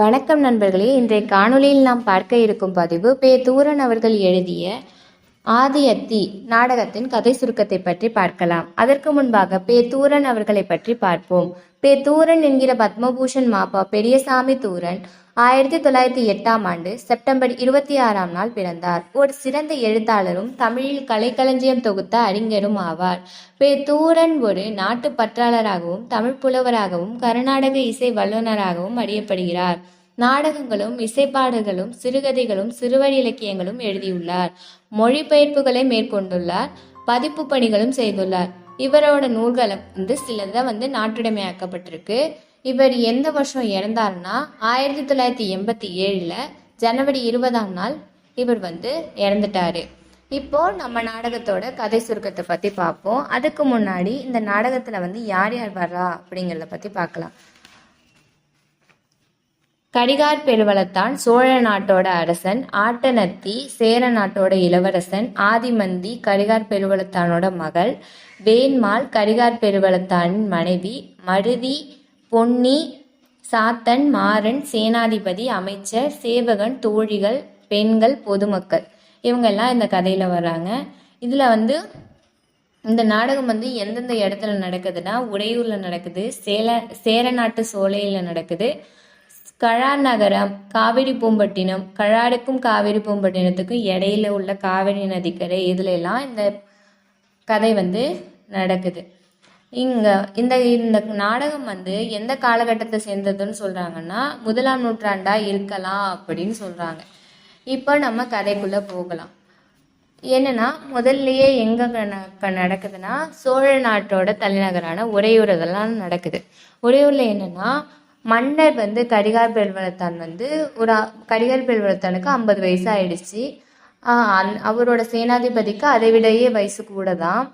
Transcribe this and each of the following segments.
வணக்கம் நண்பர்களே. இன்றைய காணொலியில் நாம் பார்க்க இருக்கும் பதிவு பே தூரன் அவர்கள் எழுதிய ஆதியத்தி நாடகத்தின் கதை சுருக்கத்தை பற்றி பார்க்கலாம். அதற்கு முன்பாக பே தூரன் அவர்களை பற்றி பார்ப்போம். பே தூரன் என்கிற பத்மபூஷன் மாப்பா பெரியசாமி தூரன் ஆயிரத்தி தொள்ளாயிரத்தி எட்டாம் ஆண்டு செப்டம்பர் இருபத்தி ஆறாம் நாள் பிறந்தார். ஒரு சிறந்த எழுத்தாளரும் தமிழில் கலைக்களஞ்சியம் தொகுத்த அறிஞரும் ஆவார். பே தூரன் ஒரு நாட்டு பற்றாளராகவும் தமிழ் புலவராகவும் கர்நாடக இசை வல்லுநராகவும் அறியப்படுகிறார். நாடகங்களும் இசைப்பாடல்களும் சிறுகதைகளும் சிறுவர் இலக்கியங்களும் எழுதியுள்ளார். மொழிபெயர்ப்புகளை மேற்கொண்டுள்ளார். பதிப்பு பணிகளும் செய்துள்ளார். இவரோட நூல்களை வந்து சிலதை வந்து நாட்டுடைமையாக்கப்பட்டிருக்கு. இவர் எந்த வருஷம் இறந்தாருன்னா ஆயிரத்தி தொள்ளாயிரத்தி எண்பத்தி ஏழில் ஜனவரி இருபதாம் நாள் இவர் வந்து இறந்துட்டாரு. இப்போ நம்ம நாடகத்தோட கதை சுருக்கத்தை பற்றி பார்ப்போம். அதுக்கு முன்னாடி இந்த நாடகத்தில் வந்து யார் யார் வர்றா அப்படிங்கிறத பற்றி பார்க்கலாம். கடிகார் பெருவளத்தான் சோழ நாட்டோட அரசன் ஆட்டனத்தி சேர நாட்டோட இளவரசன் ஆதிமந்தி கரிகார் பெருவளத்தானோட மகள் வேண்மாள் கரிகார் பெருவளத்தானின் மனைவி மருதி பொன்னி சாத்தன் மாறன் சேனாதிபதி அமைச்சர் சேவகன் தோழிகள் பெண்கள் பொதுமக்கள். இவங்கெல்லாம் இந்த கதையில் வர்றாங்க இதில் வந்து இந்த நாடகம் வந்து எந்தெந்த இடத்துல நடக்குதுன்னா உடையூரில் நடக்குது சேல சேரநாட்டு சோலையில் நடக்குது. கழார் நகரம் காவிரி பூம்பட்டினம் கழாருக்கும் காவிரி பூம்பட்டினத்துக்கும் இடையில உள்ள காவிரி நதிக்கரை இதுல எல்லாம் இந்த கதை வந்து நடக்குது. இங்க இந்த இந்த நாடகம் வந்து எந்த காலகட்டத்தை சேர்ந்ததுன்னு சொல்றாங்கன்னா முதலாம் நூற்றாண்டா இருக்கலாம் அப்படின்னு சொல்றாங்க. இப்போ நம்ம கதைக்குள்ள போகலாம். என்னன்னா முதல்லயே எங்க ந- நடக்குதுன்னா சோழ நாட்டோட தலைநகரான உறையூர் இதெல்லாம் நடக்குது. உறையூர்ல என்னன்னா மன்னர் வந்து கடிகார் பெருவளத்தான் வந்து ஒரு கடிகார் கரிகார் பெருவளத்தானுக்கு ஐம்பது வயசு ஆயிடுச்சு. அவரோட சேனாதிபதிக்கு அதை விடையே வயசு கூட தான்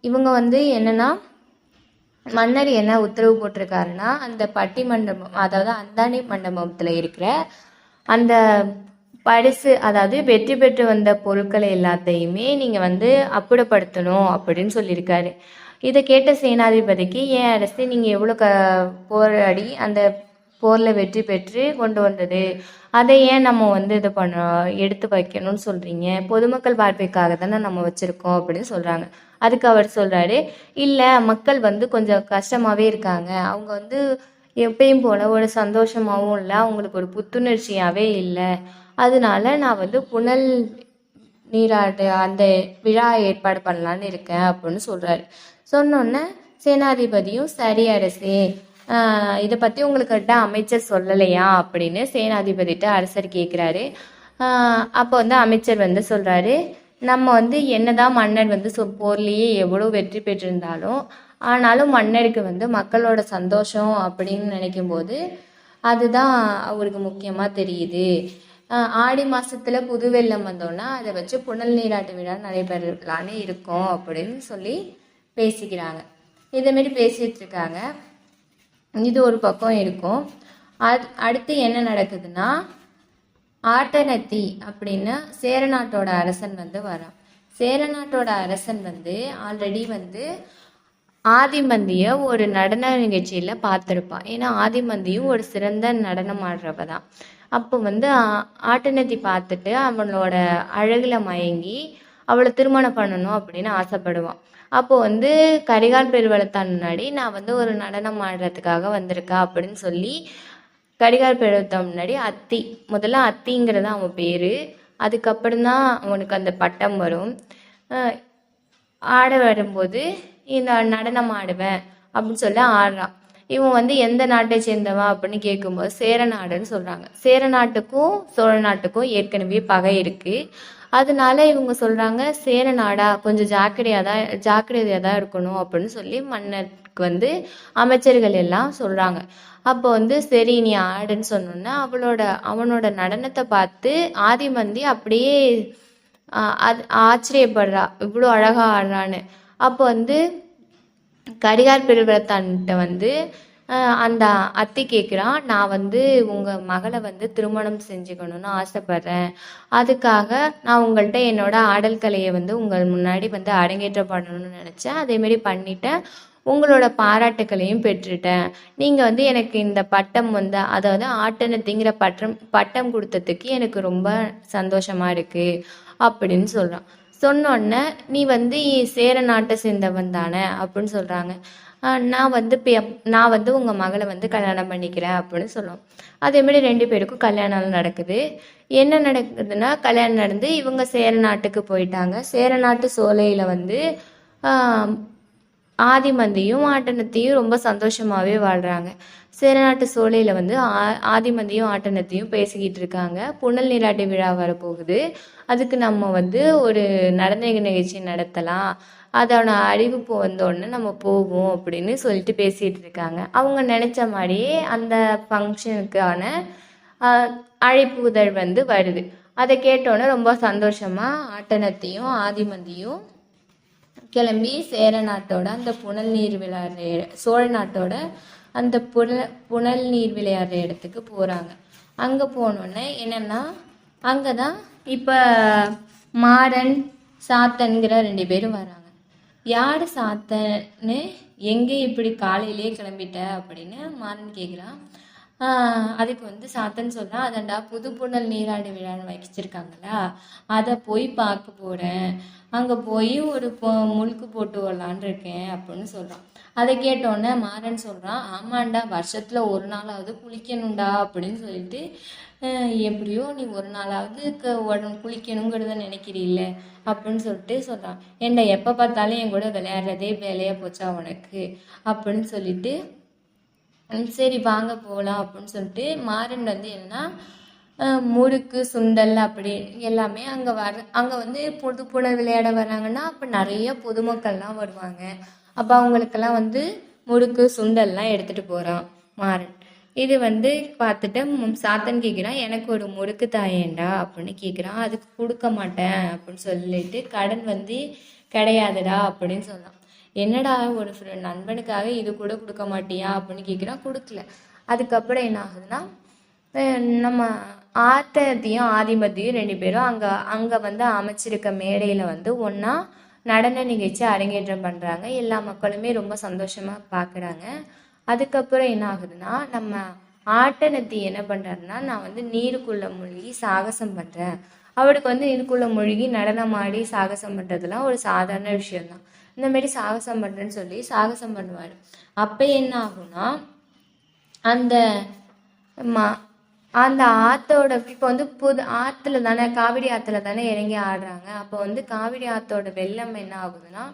இவங்க வந்து என்னன்னா மன்னர் என்ன உத்தரவு போட்டிருக்காருன்னா அந்த பட்டி மண்டபம் அதாவது அந்தாணி மண்டபத்தில் இருக்கிற அந்த பரிசு அதாவது வெற்றி பெற்று வந்த பொருட்களை எல்லாத்தையுமே நீங்கள் வந்து அப்புறப்படுத்தணும் அப்படின்னு சொல்லியிருக்காரு. இதை கேட்ட சேனாதிபதிக்கு ஏன் அரசு நீங்கள் எவ்வளோ க போராடி அந்த போரில் வெற்றி பெற்று கொண்டு வந்தது. அதை ஏன் நம்ம வந்து இது பண்ண எடுத்து வைக்கணும்னு சொல்கிறீங்க பொதுமக்கள் பார்வைக்காக தானே நம்ம வச்சுருக்கோம் அப்படின்னு சொல்கிறாங்க அதுக்கு அவர் சொல்கிறாரு இல்லை மக்கள் வந்து கொஞ்சம் கஷ்டமாகவே இருக்காங்க. அவங்க வந்து எப்பயும் போல ஒரு சந்தோஷமாகவும் இல்லை. அவங்களுக்கு ஒரு புத்துணர்ச்சியாகவே இல்லை. அதனால நான் வந்து புனல் நீராட்டு அந்த விழா ஏற்பாடு பண்ணலான்னு இருக்கேன் அப்படின்னு சொல்கிறாரு சொன்னோன்னே சேனாதிபதியும் சரி அரசே இதை பற்றி உங்களுக்கிட்ட அமைச்சர் சொல்லலையா அப்படின்னு சேனாதிபதிட்ட அரசர் கேட்குறாரு அப்போ வந்து அமைச்சர் வந்து சொல்கிறாரு நம்ம வந்து என்னதான் மன்னர் வந்து சொ போர்லேயே எவ்வளோ வெற்றி பெற்றிருந்தாலும் ஆனாலும் மன்னருக்கு வந்து மக்களோட சந்தோஷம் அப்படின்னு நினைக்கும் போது அதுதான் அவருக்கு முக்கியமாக தெரியுது. ஆடி மாதத்தில் புது வெள்ளம் வந்தோன்னா அதை வச்சு புனல் நீராட்டு விழா நடைபெறலான்னு இருக்கும் அப்படின்னு சொல்லி பேசிக்கிறாங்க. இதேமாரி பேசிட்டு இருக்காங்க. இது ஒரு பக்கம் இருக்கும். அது அடுத்து என்ன நடக்குதுன்னா ஆட்டனத்தி அப்படின்னு சேரநாட்டோட அரசன் வந்து வரான். சேரநாட்டோட அரசன் வந்து ஆல்ரெடி வந்து ஆதிமந்திய ஒரு நடன நிகழ்ச்சியில பார்த்துருப்பான். ஏன்னா ஆதிமந்தியும் ஒரு சிறந்த நடனம் ஆடுறவ தான் அப்போ வந்து ஆட்டனத்தி பார்த்துட்டு அவளோட அழகுல மயங்கி அவளை திருமணம் பண்ணணும் அப்படின்னு ஆசைப்படுவான். அப்போ வந்து கரிகால் பெருவளத்தான் முன்னாடி நான் வந்து ஒரு நடனம் ஆடுறதுக்காக வந்திருக்கா அப்படின்னு சொல்லி கரிகால் பெருவளத்தான் முன்னாடி அத்தி முதல்ல அத்திங்கிறது அவன் பேரு. அதுக்கப்புறம் தான் அவனுக்கு அந்த பட்டம் வரும். ஆட வரும்போது இந்த நடனம் ஆடுவேன் அப்படின்னு சொல்லி ஆடுறான். இவன் வந்து எந்த நாட்டை சேர்ந்தவன் அப்படின்னு கேட்கும்போது சேர நாடுன்னு சொல்றாங்க. சேர நாட்டுக்கும் சோழ நாட்டுக்கும் ஏற்கனவே பகை இருக்கு. அதனால இவங்க சொல்றாங்க சேர நாடா கொஞ்சம் ஜாக்கிரதையா தான் ஜாக்கிரதையா தான் இருக்கணும் அப்படின்னு சொல்லி மன்னருக்கு வந்து அமைச்சர்கள் எல்லாம் சொல்றாங்க. அப்போ வந்து சரி நீ ஆடுன்னு சொன்னோன்னா அவளோட அவனோட நடனத்தை பார்த்து ஆதிமந்தி அப்படியே அது ஆச்சரியப்படுறா இவ்வளோ அழகா ஆடுறான்னு. அப்போ வந்து கரிகார் பெருவளத்தான்கிட்ட வந்து அந்த அத்தி கேட்குறான் நான் வந்து உங்கள் மகளை வந்து திருமணம் செஞ்சுக்கணும்னு ஆசைப்பட்றேன். அதுக்காக நான் உங்கள்கிட்ட என்னோட ஆடல் கலையை வந்து உங்கள் முன்னாடி வந்து அரங்கேற்றம் பண்ணணும்னு நினச்சேன் அதேமாரி பண்ணிட்டேன். உங்களோட பாராட்டுக்களையும் பெற்றுட்டேன். நீங்கள் வந்து எனக்கு இந்த பட்டம் வந்து அதாவது ஆட்டனத்திங்கிற பட்டம் பட்டம் கொடுத்ததுக்கு எனக்கு ரொம்ப சந்தோஷமாக இருக்குது அப்படின்னு சொல்கிறான் சொன்னோடனே நீ வந்து சேர நாட்டை சேர்ந்தவன் தானே அப்படின்னு சொல்கிறாங்க நான் வந்து பெ- நான் வந்து உங்கள் மகளை வந்து கல்யாணம் பண்ணிக்கிறேன் அப்படின்னு சொல்லுவோம். அதேமாதிரி ரெண்டு பேருக்கும் கல்யாணம் நடக்குது. என்ன நடக்குதுன்னா கல்யாணம் நடந்து இவங்க சேர நாட்டுக்கு போயிட்டாங்க. சேர நாட்டு சோலையில் வந்து ஆஹ், ஆதிமந்தியும் ஆட்டனத்தையும் ரொம்ப சந்தோஷமாகவே வாழ்கிறாங்க சேரநாட்டு சோலையில் வந்து ஆ ஆதிமந்தியும் ஆட்டனத்தையும் பேசிக்கிட்டு இருக்காங்க. புனல் நீராட்டு விழா வரப்போகுது. அதுக்கு நம்ம வந்து ஒரு நடன நிகழ்ச்சி நடத்தலாம். அதோட அறிவிப்பு வந்தோடனே நம்ம போவோம் அப்படின்னு சொல்லிட்டு பேசிகிட்டு இருக்காங்க. அவங்க நினச்ச மாதிரியே அந்த ஃபங்க்ஷனுக்கான அழைப்புதழ் வந்து வருது. அதை கேட்டோன்னே ரொம்ப சந்தோஷமாக ஆட்டனத்தையும் ஆதிமந்தியும் கிளம்பி சேர நாட்டோட அந்த புனல் நீர் விழா சோழ நாட்டோட அந்த புன புனல் நீர் விளையாடுற இடத்துக்கு போகிறாங்க அங்கே போனோடனே என்னென்னா அங்கே தான் இப்போ மாடன் சாத்தன்கிற ரெண்டு பேரும் வராங்க. யார் சாத்தன்னு எங்கே இப்படி காலையிலேயே கிளம்பிட்ட அப்படின்னு மாறன் கேட்குறான் அதுக்கு வந்து சாத்தன் சொல்கிறான் அதண்டா புது புனல் நீராட்டு விழான்னு வச்சிருக்காங்களா அதை போய் பார்க்க போகிறேன் அங்கே போய் ஒரு பொ முழுக்கு போட்டு வரலான் இருக்கேன் அப்படின்னு சொல்கிறான் அதை கேட்டோன்னே மாறன் சொல்கிறான் ஆமாண்டா வருஷத்தில் ஒரு நாளாவது குளிக்கணும்டா அப்படின்னு சொல்லிட்டு எப்படியோ நீ ஒரு நாளாவது க உடம்பு குளிக்கணுங்கிறத நினைக்கிறீல்ல அப்படின்னு சொல்லிட்டு சொல்கிறான் ஏன்டா எப்போ பார்த்தாலும் என் கூட விளையாடுறதே வேலையாக போச்சா உனக்கு? அப்படின்னு சொல்லிட்டு சரி வாங்க போகலாம் அப்படின்னு சொல்லிட்டு மாறன் வந்து என்னன்னா முறுக்கு சுண்டல் அப்படி எல்லாமே அங்கே வர அங்கே வந்து புது புனல் விளையாட வராங்கன்னா அப்போ நிறைய பொதுமக்கள்லாம் வருவாங்க. அப்போ அவங்களுக்கெல்லாம் வந்து முறுக்கு சுண்டல்லாம் எடுத்துகிட்டு போகிறான் மாறன். இது வந்து பார்த்துட்டு சாத்தன் கேட்குறான் எனக்கு ஒரு முறுக்கு தாயேண்டா அப்படின்னு கேட்குறான் அதுக்கு கொடுக்க மாட்டேன் அப்படின்னு சொல்லிட்டு கடன் வந்து கிடையாதுடா அப்படின்னு சொன்னான். என்னடா ஒரு நண்பனுக்காக இது கூட கொடுக்க மாட்டியா? அப்படின்னு கேட்குறான் கொடுக்கல. அதுக்கப்புறம் என்ன ஆகுதுன்னா அஹ் நம்ம ஆத்தத்தையும் ஆதிமத்தையும் ரெண்டு பேரும் அங்கே அங்கே வந்து அமைச்சிருக்க மேடையில் வந்து ஒன்றா நடன நிகழ்ச்சி அரங்கேற்றம் பண்ணுறாங்க எல்லா மக்களுமே ரொம்ப சந்தோஷமாக பார்க்குறாங்க அதுக்கப்புறம் என்ன ஆகுதுன்னா நம்ம ஆட்டனத்தி என்ன பண்ணுறாருன்னா நான் வந்து நீருக்குள்ளே மூழ்கி சாகசம் பண்ணுறேன் அவருக்கு வந்து நீருக்குள்ளே மூழ்கி நடனம் ஆடி சாகசம் பண்ணுறதுலாம் ஒரு சாதாரண விஷயம்தான். இந்தமாரி சாகசம் பண்ணுறேன்னு சொல்லி சாகசம் பண்ணுவார். அப்போ என்ன ஆகும்னா அந்த மா அந்த ஆத்தோட இப்போ வந்து புது ஆற்றுல தானே காவிரி ஆற்றுல தானே இறங்கி ஆடுறாங்க. அப்போ வந்து காவிரி ஆற்றோட வெள்ளம் என்ன ஆகுதுன்னா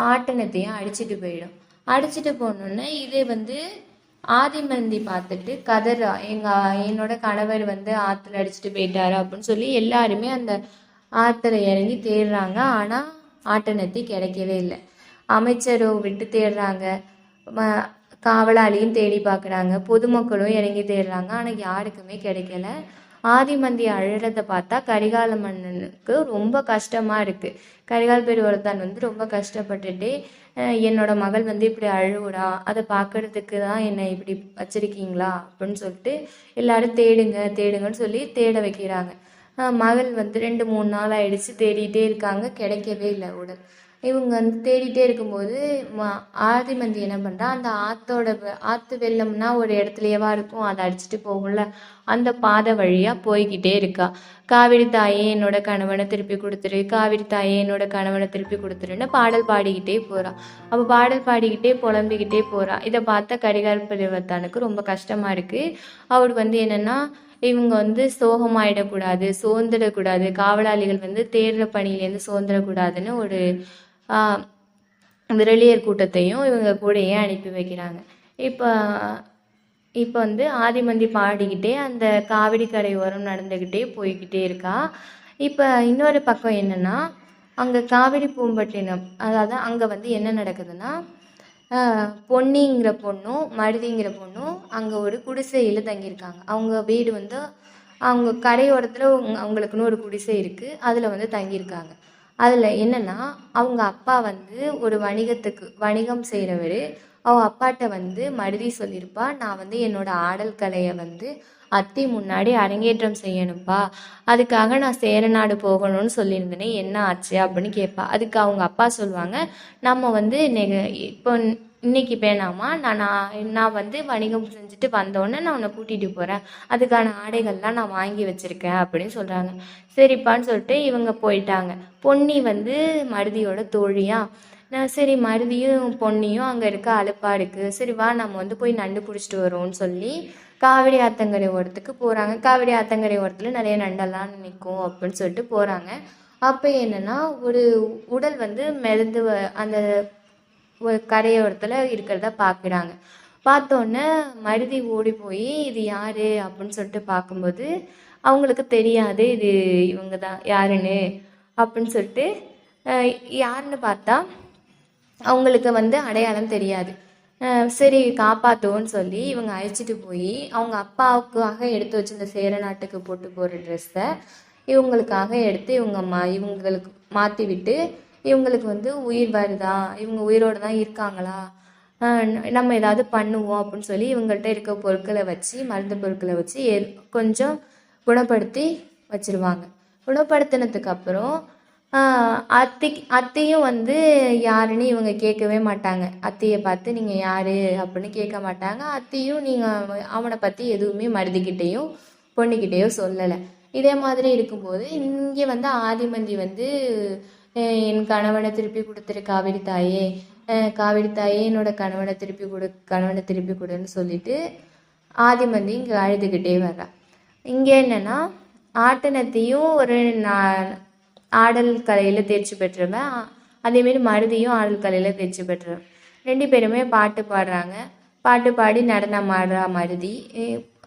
ஆட்டனத்தையும் அடிச்சிட்டு போயிடும். அடிச்சிட்டு போனோன்னே இது வந்து ஆதிமந்தி பார்த்துட்டு கதறா எங்க என்னோட கணவர் வந்து ஆற்றுல அடிச்சுட்டு போயிட்டாரு அப்படின்னு சொல்லி எல்லாருமே அந்த ஆற்றுல இறங்கி தேடுறாங்க. ஆனால் ஆட்டனத்தி கிடைக்கவே இல்லை. அமைச்சரோ விட்டு தேடுறாங்க. ம- காவலாளியும் தேடி பார்க்குறாங்க பொதுமக்களும் இறங்கி தேடுறாங்க. ஆனால் யாருக்குமே கிடைக்கல. ஆதிமந்தி அழுறத பார்த்தா கரிகால மன்னனுக்கு ரொம்ப கஷ்டமாக இருக்குது கரிகால் பெருவர்தான் வந்து ரொம்ப கஷ்டப்பட்டுட்டு என்னோட மகள் வந்து இப்படி அழுவுறா. அதை பார்க்கறதுக்கு தான் என்னை இப்படி வச்சிருக்கீங்களா? அப்படின்னு சொல்லிட்டு எல்லாரும் தேடுங்க தேடுங்கன்னு சொல்லி தேட வைக்கிறாங்க. மகள் வந்து ரெண்டு மூணு நாள் ஆயிடுச்சு தேடிட்டே இருக்காங்க. கிடைக்கவே இல்லை உடல். இவங்க வந்து தேடிட்டே இருக்கும்போது ம- ஆதிமந்தி என்ன பண்ணுறா அந்த ஆத்தோட ஆற்று ஆத்து வெள்ளம்னா ஒரு இடத்துலயேவா இருக்கும். அதை அடிச்சுட்டு போகும்ல. அந்த பாதை வழியாக போய்கிட்டே இருக்கா. காவிரி தாயே என்னோட கணவனை திருப்பி கொடுத்துரு. காவிரி தாயே என்னோட கணவனை திருப்பி கொடுத்துருன்னு பாடல் பாடிக்கிட்டே போறா. அப்போ பாடல் பாடிக்கிட்டே புலம்பிக்கிட்டே போறா. இதை பார்த்த கரிகால் பருவத்தானுக்கு ரொம்ப கஷ்டமா இருக்கு. அவர் வந்து என்னன்னா இவங்க வந்து சோகமாயிடக்கூடாது சோர்ந்துடக்கூடாது. காவலாளிகள் வந்து தேடுற பணியிலேருந்து சோர்ந்துடக்கூடாதுன்னு ஒரு விரலியர் கூட்டத்தையும் இவங்க கூடயே அனுப்பி வைக்கிறாங்க. இப்போ இப்போ வந்து ஆதிமந்தி பாடிக்கிட்டே அந்த காவிரி கரை ஓரம் நடந்துக்கிட்டே போய்கிட்டே இருக்கா. இப்போ இன்னொரு பக்கம் என்னென்னா அங்கே காவிரி பூம்பட்டினம் அதாவது அங்கே வந்து என்ன நடக்குதுன்னா பொன்னிங்கிற பொண்ணும் மருதிங்கிற பொண்ணும் அங்கே ஒரு குடிசையில் தங்கியிருக்காங்க. அவங்க வீடு வந்து அவங்க கரையோரத்தில் அவங்களுக்குன்னு ஒரு குடிசை இருக்குது அதில் வந்து தங்கியிருக்காங்க. அதில் என்னென்னா அவங்க அப்பா வந்து ஒரு வணிகத்துக்கு வணிகம் செய்கிறவர் அவள் அப்பாட்ட வந்து மருதி சொல்லியிருப்பா நான் வந்து என்னோடய ஆடல் கலையை வந்து அத்தி முன்னாடி அரங்கேற்றம் செய்யணும்ப்பா அதுக்காக நான் சேரநாடு போகணும்னு சொல்லியிருந்தேனே என்ன ஆச்சு? அப்படின்னு கேட்பா அதுக்கு அவங்க அப்பா சொல்லுவாங்க நம்ம வந்து நெக இப்போ இன்னைக்கு வேணாமா? நான் நான் நான் வந்து வணிகம் செஞ்சுட்டு வந்தோடனே நான் உன்னை கூட்டிகிட்டு போகிறேன் அதுக்கான ஆடைகள்லாம் நான் வாங்கி வச்சுருக்கேன் அப்படின்னு சொல்கிறாங்க சரிப்பான்னு சொல்லிட்டு இவங்க போயிட்டாங்க. பொன்னி வந்து மருதியோட தோழியா நான் சரி மருதியும் பொன்னியும் அங்கே இருக்க அலுப்பா இருக்குது சரி வா நம்ம வந்து போய் நண்டு பிடிச்சிட்டு வருவோம்னு சொல்லி காவிரி ஆத்தங்கரை ஓரத்துக்கு போகிறாங்க காவிரி ஆத்தங்கரை ஓரத்தில் நிறைய நண்டெல்லாம் நிற்கும் அப்படின்னு சொல்லிட்டு போகிறாங்க அப்போ என்னென்னா ஒரு உடல் வந்து மிதந்து வ- அந்த ஒரு கரையோரத்தில் இருக்கிறத பார்க்குறாங்க பார்த்தோன்னே மருதி ஓடி போய் இது யார்? அப்படின்னு சொல்லிட்டு பார்க்கும்போது அவங்களுக்கு தெரியாது இது இவங்க தான் யாருன்னு? அப்படின்னு சொல்லிட்டு யாருன்னு பார்த்தா அவங்களுக்கு வந்து அடையாளம் தெரியாது. சரி காப்பாற்றுவோன்னு சொல்லி இவங்க அழைச்சிட்டு போய் அவங்க அப்பாவுக்காக எடுத்து வச்சிருந்த சேர நாட்டுக்கு போட்டு போகிற ட்ரெஸ்ஸை இவங்களுக்காக எடுத்து இவங்க மா இவங்களுக்கு மாற்றி விட்டு இவங்களுக்கு வந்து உயிர் வருதா? இவங்க உயிரோடு தான் இருக்காங்களா நம்ம ஏதாவது பண்ணுவோம் அப்படின்னு சொல்லி இவங்கள்ட்ட இருக்க பொருட்களை வச்சு மருந்து பொருட்களை வச்சு எ- கொஞ்சம் குணப்படுத்தி வச்சிருவாங்க. குணப்படுத்தினதுக்கு அப்புறம் அத்தி அத்தையும் வந்து யாருன்னு இவங்க கேட்கவே மாட்டாங்க. அத்தையை பார்த்து நீங்கள் யார் அப்படின்னு கேட்க மாட்டாங்க. அத்தையும் நீங்கள் அவனை பற்றி எதுவுமே மருதிக்கிட்டேயும் பொண்ணுக்கிட்டேயும் சொல்லலை. இதே மாதிரி இருக்கும்போது இங்கே வந்து ஆதிமந்தி வந்து என் கணவனை திருப்பி கொடுத்துரு காவிரி தாயே. காவிரி தாயே என்னோட கணவனை திருப்பி கொடு கணவனை திருப்பி கொடுன்னு சொல்லிட்டு ஆதிமந்தி இங்கே அழுதுகிட்டே வர்றா. இங்கே என்னன்னா ஆட்டனத்தையும் ஒரு நா- ஆடல் கலையில் தேர்ச்சி பெற்றவன். அதேமாரி மருதியும் ஆடல் கலையில் தேர்ச்சி பெற்றவன். ரெண்டு பேருமே பாட்டு பாடுறாங்க. பாட்டு பாடி நடனம் ஆடுறா மருதி.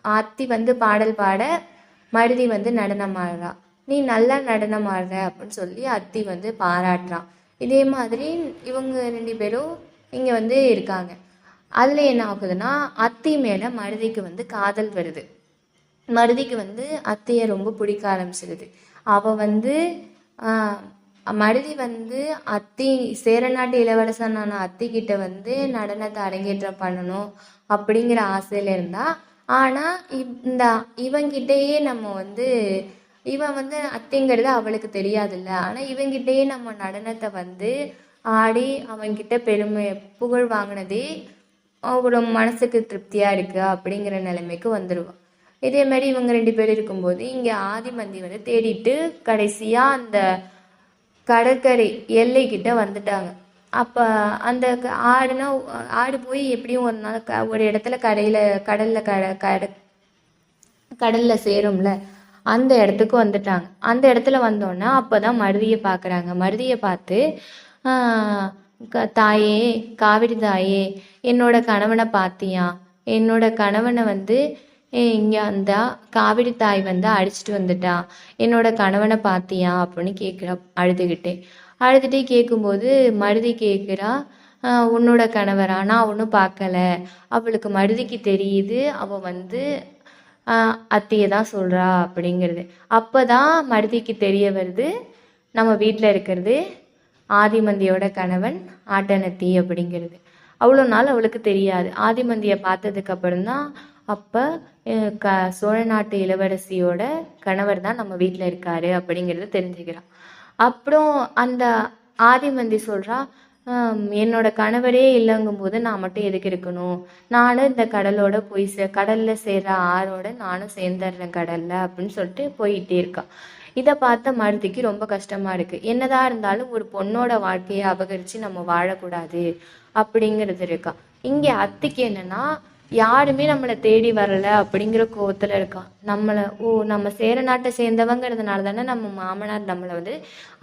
ஆத்தி வந்து பாடல் பாட மருதி வந்து நடனம் ஆடுறா. நீ நல்லா நடனம் ஆடுற அப்படின்னு சொல்லி அத்தி வந்து பாராட்டுறான் இதே மாதிரி இவங்க ரெண்டு பேரும் இங்கே வந்து இருக்காங்க. அதில் என்ன ஆகுதுன்னா அத்தி மேலே மருதிக்கு வந்து காதல் வருது. மருதிக்கு வந்து அத்தையை ரொம்ப பிடிக்க ஆரம்பிச்சிருது. அவ வந்து ஆஹ், மருதி வந்து அத்தி சேரநாட்டு இளவரசனான அத்தி கிட்ட வந்து நடனத்தை அரங்கேற்றம் பண்ணணும் அப்படிங்கிற ஆசையில இருந்தா ஆனா இந்த இவங்கிட்டயே நம்ம வந்து இவன் வந்து அத்தைங்கிறது அவளுக்கு தெரியாதுல்ல. ஆனால் இவங்கிட்டயே நம்ம நடனத்தை வந்து ஆடி அவன்கிட்ட பெருமை புகழ் வாங்கினதே ஒரு மனசுக்கு திருப்தியாக இருக்குது அப்படிங்கிற நிலைமைக்கு வந்துடுவான் இதே மாதிரி இவங்க ரெண்டு பேர் இருக்கும்போது இங்கே ஆதிமந்தி வந்து தேடிட்டு கடைசியாக அந்த கடற்கரை எல்லைக்கிட்ட வந்துட்டாங்க. அப்போ அந்த க- ஆடுனா ஆடு போய் எப்படியும் ஒரு நாள் க- ஒரு இடத்துல கடையில் கடலில் கட கட கடலில் சேரும்ல. அந்த இடத்துக்கு வந்துட்டாங்க. அந்த இடத்துல வந்தோன்னே அப்பதான் மருதியை பார்க்குறாங்க மருதியை பார்த்து க- தாயே காவிரி தாயே என்னோட கணவனை பார்த்தியா என்னோட கணவனை வந்து இங்கே இங்க வந்தா காவிரி தாய் வந்து அடிச்சுட்டு வந்துட்டா. என்னோட கணவனை பார்த்தியா அப்படின்னு கேட்குறா அழுதுகிட்டே. அழுதுகிட்டே கேட்கும்போது மருதி கேட்குறா உன்னோட கணவரா? நான் ஒன்றும் பார்க்கல அவளுக்கு மருதிக்கு தெரியுது. அவள் வந்து அத்தையை தான் சொல்றா அப்படிங்கிறது. அப்பதான் மருதிக்கு தெரிய வருது நம்ம வீட்டில் இருக்கிறது ஆதிமந்தியோட கணவன் ஆட்டனத்தி அப்படிங்கிறது. அவ்வளோ நாள் அவளுக்கு தெரியாது. ஆதிமந்தியை பார்த்ததுக்கு அப்புறம்தான் அப்போ க சோழ நாட்டு இளவரசியோட கணவர் தான் நம்ம வீட்டில் இருக்காரு அப்படிங்கிறத தெரிஞ்சுக்கிறான். அப்புறம் அந்த ஆதிமந்தி சொல்றா என்னோட கணவரே இல்லைங்கும்போது நான் மட்டும் எதுக்கு இருக்கணும்? நானும் இந்த கடலோட போய் சே கடல்ல சேர்ற ஆறோட நானும் சேர்ந்துடுறேன் கடல்ல அப்படின்னு சொல்லிட்டு போயிட்டே இருக்கா. இதை பார்த்த மருதிக்கு ரொம்ப கஷ்டமா இருக்கு. என்னதான் இருந்தாலும் ஒரு பொண்ணோட வாழ்க்கையை அபகரிச்சு நம்ம வாழக்கூடாது அப்படிங்கிறது இருக்கா. இங்க அத்திக்கு என்னன்னா யாருமே நம்மளை தேடி வரல அப்படிங்கிற கோபத்துல இருக்கா நம்மளை ஓ நம்ம சேர நாட்டை சேர்ந்தவங்கிறதுனால தானே நம்ம மாமனார் நம்மளை வந்து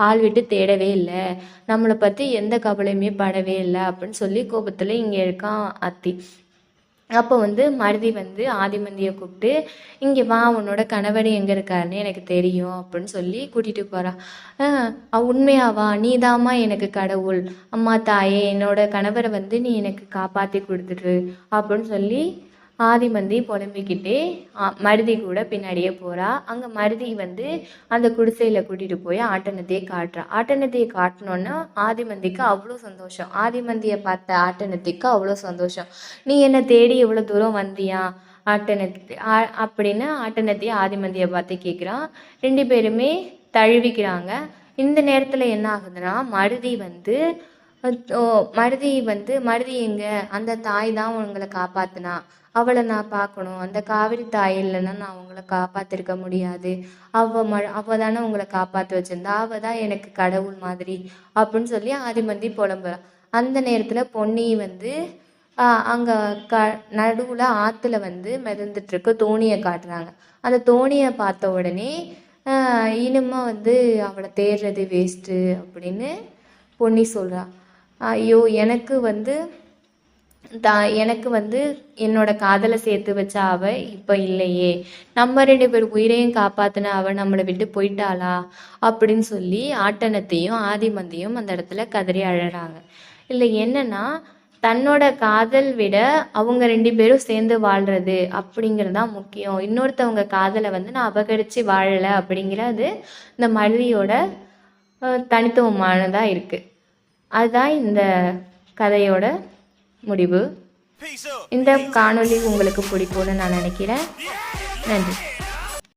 ஆள் விட்டு தேடவே இல்லை. நம்மளை பத்தி எந்த கவலையுமே படவே இல்லை அப்படின்னு சொல்லி கோபத்துல இங்க இருக்கான் அத்தி. அப்போ வந்து மருதி வந்து ஆதிமந்தியை கூப்பிட்டு இங்கே வா உன்னோட கணவர் எங்கே இருக்காருன்னு எனக்கு தெரியும் அப்படின்னு சொல்லி கூட்டிகிட்டு போகிறான் உண்மையாவா? நீதாம்மா எனக்கு கடவுள். அம்மா தாயே என்னோட கணவரை வந்து நீ எனக்கு காப்பாற்றி கொடுத்துரு அப்படின்னு சொல்லி ஆதிமந்தி புலம்பிக்கிட்டே மருதி கூட பின்னாடியே போகிறா அங்கே மருதி வந்து அந்த குடிசையில் கூட்டிகிட்டு போய் ஆட்டனத்தையே காட்டுறா. ஆட்டனத்தையே காட்டினோன்னா ஆதிமந்திக்கு அவ்வளோ சந்தோஷம். ஆதிமந்தியை பார்த்த ஆட்டனத்திக்கு அவ்வளோ சந்தோஷம். நீ என்னை தேடி இவ்வளோ தூரம் வந்தியா? ஆட்டனத்தி ஆ- அப்படின்னு ஆட்டனத்தையே ஆதிமந்தியை பார்த்து கேட்குறான் ரெண்டு பேருமே தழுவிக்கிறாங்க. இந்த நேரத்தில் என்ன ஆகுதுன்னா மருதி வந்து ஓ மருதி வந்து மருதி எங்க அந்த தாய் தான் உங்களை காப்பாத்தினா. அவளை நான் பார்க்கணும். அந்த காவிரி தாய் இல்லைன்னா நான் உங்களை காப்பாத்திருக்க முடியாது. அவ ம அவ தானே உங்களை காப்பாற்றி வச்சிருந்தா. அவ தான் எனக்கு கடவுள் மாதிரி அப்படின்னு சொல்லி ஆதிமந்தி புலம்புறான் அந்த நேரத்தில் பொன்னி வந்து அங்கே க நடுவில் ஆற்றுல வந்து மிதந்துட்டுருக்க. தோணியை காட்டுறாங்க. அந்த தோணியை பார்த்த உடனே ஆஹ் இனிமே வந்து அவளை தேடுறது வேஸ்ட்டு அப்படின்னு பொன்னி சொல்கிறா ஐயோ எனக்கு வந்து தான் எனக்கு வந்து என்னோட காதலை சேர்த்து வச்ச அவ இப்போ இல்லையே. நம்ம ரெண்டு பேர் உயிரையும் காப்பாத்தின அவ நம்மளை விட்டு போயிட்டாளா? அப்படின்னு சொல்லி ஆட்டனத்தையும் ஆதிமந்தையும் அந்த இடத்துல கதறி அழறாங்க. இல்லை என்னன்னா தன்னோட காதல் விட அவங்க ரெண்டு பேரும் சேர்ந்து வாழ்றது அப்படிங்கிறது தான் முக்கியம். இன்னொருத்தவங்க காதலை வந்து நான் அபகரித்து வாழலை அப்படிங்கிறது இந்த மல்லியோட தனித்துவமானதாக இருக்குது அதுதான் இந்த கதையோட முடிவு. இந்த காணொளி உங்களுக்கு பிடிக்கும்னு நான் நினைக்கிறேன். நன்றி.